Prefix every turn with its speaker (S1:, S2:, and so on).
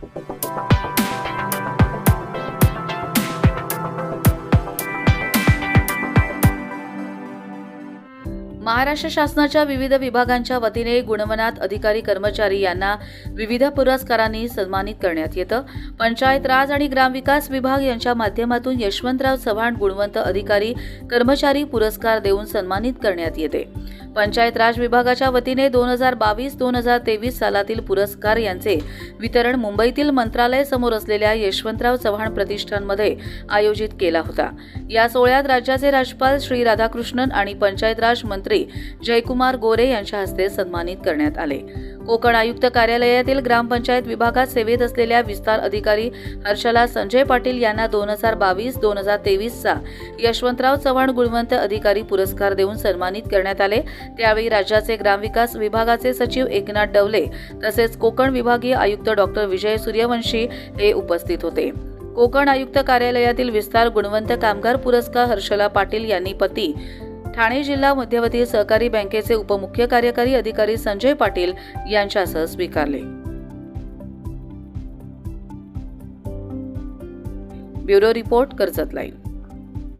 S1: महाराष्ट्र शासनाच्या विविध विभागांच्या वतीने गुणवनात अधिकारी कर्मचारी यांना विविध पुरस्कारांनी सन्मानित करण्यात येतं. पंचायत राज आणि ग्रामविकास विभाग यांच्या माध्यमातून यशवंतराव चव्हाण गुणवंत अधिकारी कर्मचारी पुरस्कार देऊन सन्मानित करण्यात येते. पंचायत राज विभागाच्या वतीने दोन हजार बावीस दोन हजार तेवीस सालातील पुरस्कार यांचे वितरण मुंबईतील मंत्रालय समोर असलेल्या यशवंतराव चव्हाण प्रतिष्ठानमध्ये आयोजित केला होता. या सोहळ्यात राज्याचे राज्यपाल श्री राधाकृष्णन आणि पंचायत राज मंत्री जयकुमार गोरे यांच्या हस्ते सन्मानित करण्यात आले. कोकण आयुक्त कार्यालयातील ग्रामपंचायत विभागात सेवेत असलेल्या विस्तार अधिकारी हर्षला संजय पाटील यांना दोन हजार बावीस दोन हजार तेवीसचा यशवंतराव चव्हाण गुणवंत अधिकारी पुरस्कार देऊन सन्मानित करण्यात आले. त्यावेळी राज्याचे ग्रामविकास विभागाचे सचिव एकनाथ डवले तसेच कोकण विभागीय आयुक्त डॉक्टर विजय सूर्यवंशी हे उपस्थित होते. कोकण आयुक्त कार्यालयातील विस्तार गुणवंत कामगार पुरस्कार हर्षला पाटील यांनी पती ठाणे जिल्हा मध्यवर्ती सहकारी बँकेचे उपमुख्य कार्यकारी अधिकारी संजय पाटील यांच्यासह स्वीकारले. Bureau report Karjat live.